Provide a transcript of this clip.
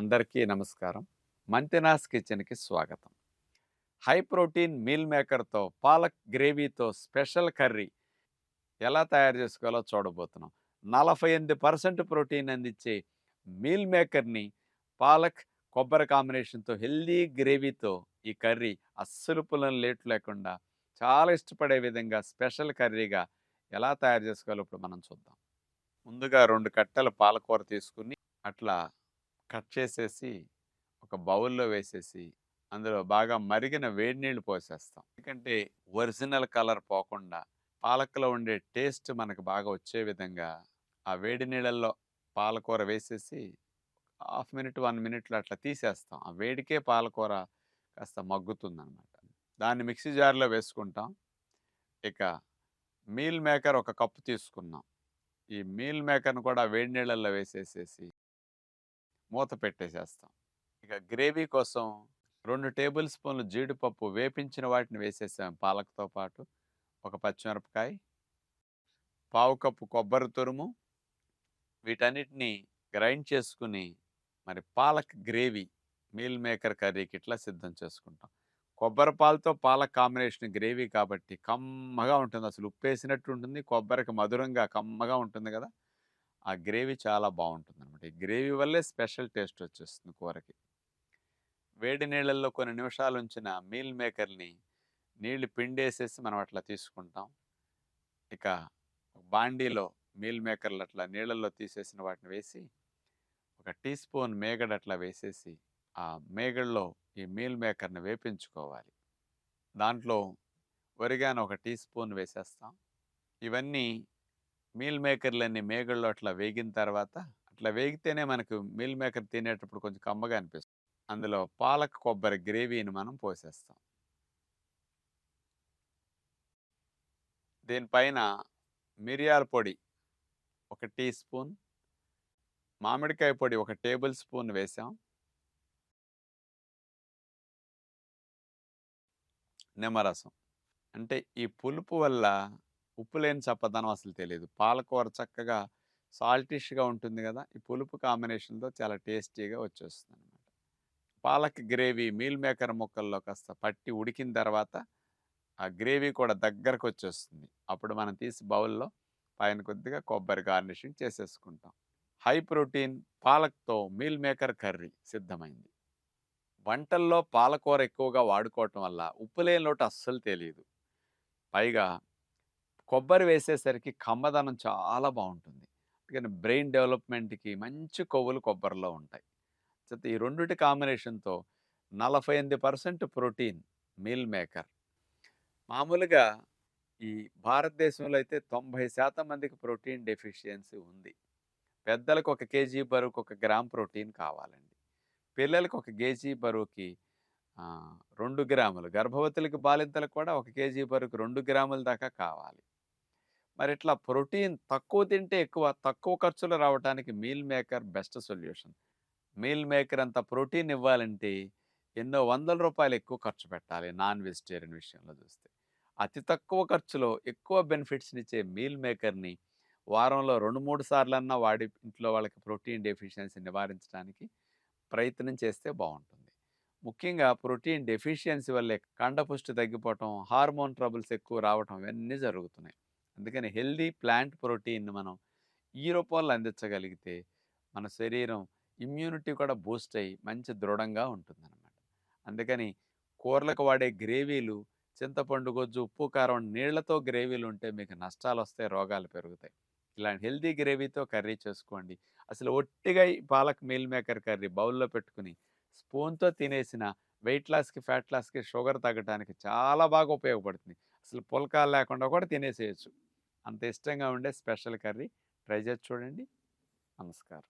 అందరికీ నమస్కారం. మంతెనాస్ కిచెన్కి స్వాగతం. హై ప్రోటీన్ మీల్ మేకర్తో పాలక్ గ్రేవీతో స్పెషల్ కర్రీ ఎలా తయారు చేసుకోవాలో చూడబోతున్నాం. నలభై ఎనిమిది పర్సెంట్ ప్రోటీన్ అందించే మీల్ మేకర్ని పాలక్ కొబ్బరి కాంబినేషన్తో హెల్దీ గ్రేవీతో ఈ కర్రీ అస్సలు పుల్లని లేటు లేకుండా చాలా ఇష్టపడే విధంగా స్పెషల్ కర్రీగా ఎలా తయారు చేసుకోవాలో ఇప్పుడు మనం చూద్దాం. ముందుగా రెండు కట్టెల పాలకూర తీసుకుని అట్లా కట్ చేసేసి ఒక బౌల్లో వేసేసి అందులో బాగా మరిగిన వేడి నీళ్ళు పోసేస్తాం. ఎందుకంటే ఒరిజినల్ కలర్ పోకుండా పాలకలో ఉండే టేస్ట్ మనకు బాగా వచ్చే విధంగా ఆ వేడి నీళ్ళల్లో పాలకూర వేసేసి హాఫ్ మినిట్ వన్ మినిట్లో అట్లా తీసేస్తాం. ఆ వేడికే పాలకూర కాస్త మగ్గుతుంది అనమాట దాన్ని మిక్సీ జార్లో వేసుకుంటాం. ఇక మీల్ మేకర్ ఒక కప్పు తీసుకున్నాం. ఈ మీల్ మేకర్ను కూడా వేడి నీళ్ళల్లో వేసేసేసి మూత పెట్టేసేస్తాం. ఇక గ్రేవీ కోసం రెండు టేబుల్ స్పూన్లు జీడిపప్పు వేపించిన వాటిని వేసేసాం పాలకతో పాటు. ఒక పచ్చిమిరపకాయ పావు కప్పు కొబ్బరి తురుము వీటన్నిటిని గ్రైండ్ చేసుకుని మరి పాలక్ గ్రేవీ మీల్ మేకర్ కర్రీకి ఇట్లా సిద్ధం చేసుకుంటాం. కొబ్బరి పాలతో పాలక్ కాంబినేషన్ గ్రేవీ కాబట్టి కమ్మగా ఉంటుంది. అసలు ఉప్పు వేసినట్టు ఉంటుంది. కొబ్బరికి మధురంగా కమ్మగా ఉంటుంది కదా. ఆ గ్రేవీ చాలా బాగుంటుంది అనమాట ఈ గ్రేవీ వల్లే స్పెషల్ టేస్ట్ వచ్చేస్తుంది కూరకి. వేడి నీళ్ళల్లో కొన్ని నిమిషాలు ఉంచిన మీల్ మేకర్ని నీళ్ళు పిండేసేసి మనం అట్లా తీసుకుంటాం. ఇక బాండీలో మీల్ మేకర్లు అట్లా నీళ్ళల్లో తీసేసిన వాటిని వేసి ఒక టీ స్పూన్ మేగడ అట్లా వేసేసి ఆ మేగడలో ఈ మీల్ మేకర్ని వేపించుకోవాలి. దాంట్లో ఒరిగాన ఒక టీ స్పూన్ వేసేస్తాం. ఇవన్నీ మీల్ మేకర్లన్నీ మేగడలో అట్లా వేగిన తర్వాత అట్లా వేగితేనే మనకు మీల్ మేకర్ తినేటప్పుడు కొంచెం కమ్మగా అనిపిస్తుంది. అందులో పాలక్ కొబ్బరి గ్రేవీని మనం పోసేస్తాం. దీనిపైన మిరియాల పొడి ఒక టీ స్పూన్ మామిడికాయ పొడి ఒక టేబుల్ స్పూన్ వేసాం. నిమ్మరసం. అంటే ఈ పులుపు వల్ల ఉప్పు లేని చప్పదనం అసలు తెలియదు పాలకూర చక్కగా సాల్టిష్గా ఉంటుంది కదా! ఈ పులుపు కాంబినేషన్తో చాలా టేస్టీగా వచ్చేస్తుంది అనమాట పాలక్ గ్రేవీ మీల్ మేకర్ ముక్కల్లో కాస్త పట్టి ఉడికిన తర్వాత ఆ గ్రేవీ కూడా దగ్గరకు వచ్చేస్తుంది అప్పుడు మనం తీసి బౌల్లో పైన కొద్దిగా కొబ్బరి గార్నిషింగ్ చేసేసుకుంటాం. హై ప్రోటీన్ పాలక్తో మీల్ మేకర్ కర్రీ సిద్ధమైంది. వంటల్లో పాలకూర ఎక్కువగా వాడుకోవటం వల్ల ఉప్పు లేని లోటు అస్సలు తెలియదు పైగా కొబ్బరి వేసేసరికి కమ్మదనం చాలా బాగుంటుంది. అందుకని బ్రెయిన్ డెవలప్మెంట్కి మంచి కొవ్వులు కొబ్బరిలో ఉంటాయి. ఈ రెండుటి కాంబినేషన్తో నలభై ఎనిమిది పర్సెంట్ ప్రోటీన్ మీల్ మేకర్. మామూలుగా ఈ భారతదేశంలో అయితే తొంభై శాతం మందికి ప్రోటీన్ డెఫిషియన్సీ ఉంది. పెద్దలకు ఒక కేజీ బరువుకు ఒక గ్రామ్ ప్రోటీన్ కావాలండి. పిల్లలకు ఒక కేజీ బరువుకి రెండు గ్రాములు గర్భవతులకు బాలింతలకు కూడా ఒక కేజీ బరువుకి రెండు గ్రాముల దాకా కావాలి. మరి ఇట్లా ప్రోటీన్ తక్కువ తింటే ఎక్కువ తక్కువ ఖర్చులో రావడానికి meal maker best solution. Meal maker అంత ప్రోటీన్ ఇవ్వాలంటే ఎన్నో వందల రూపాయలు ఎక్కువ ఖర్చు పెట్టాలి నాన్ వెజిటేరియన్ విషయంలో చూస్తే. అతి తక్కువ ఖర్చులో ఎక్కువ బెనిఫిట్స్నిచ్చే మీల్ మేకర్ని వారంలో రెండు మూడు సార్లన్నా వాడి ఇంట్లో వాళ్ళకి ప్రోటీన్ డెఫిషియన్సీ నివారించడానికి ప్రయత్నం చేస్తే బాగుంటుంది. ముఖ్యంగా ప్రోటీన్ డెఫిషియన్సీ వల్లే కండపుష్టి తగ్గిపోవటం హార్మోన్ ట్రబుల్స్ ఎక్కువ రావటం ఇవన్నీ జరుగుతున్నాయి. అందుకని హెల్దీ ప్లాంట్ ప్రోటీన్ మనం ఈ రూపంలో అందించగలిగితే మన శరీరం ఇమ్యూనిటీ కూడా బూస్ట్ అయ్యి మంచి దృఢంగా ఉంటుందన్నమాట. అందుకని కూరలకు వాడే గ్రేవీలు చింతపండు గొజ్జు ఉప్పు కారం నీళ్ళతో గ్రేవీలు ఉంటే మీకు నష్టాలు వస్తాయి రోగాలు పెరుగుతాయి. ఇలాంటి హెల్దీ గ్రేవీతో కర్రీ చేసుకోండి. అసలు ఒట్టిగా పాలక్ మీల్ మేకర్ కర్రీ బౌల్లో పెట్టుకుని స్పూన్తో తినేసిన వెయిట్ లాస్కి ఫ్యాట్ లాస్కి షుగర్ తగ్గడానికి చాలా బాగా ఉపయోగపడుతుంది. అసలు పుల్కాలు లేకుండా కూడా తినేసేయచ్చు. అంత ఇష్టంగా ఉండే స్పెషల్ కర్రీ. ట్రై చేసి చూడండి. నమస్కారం.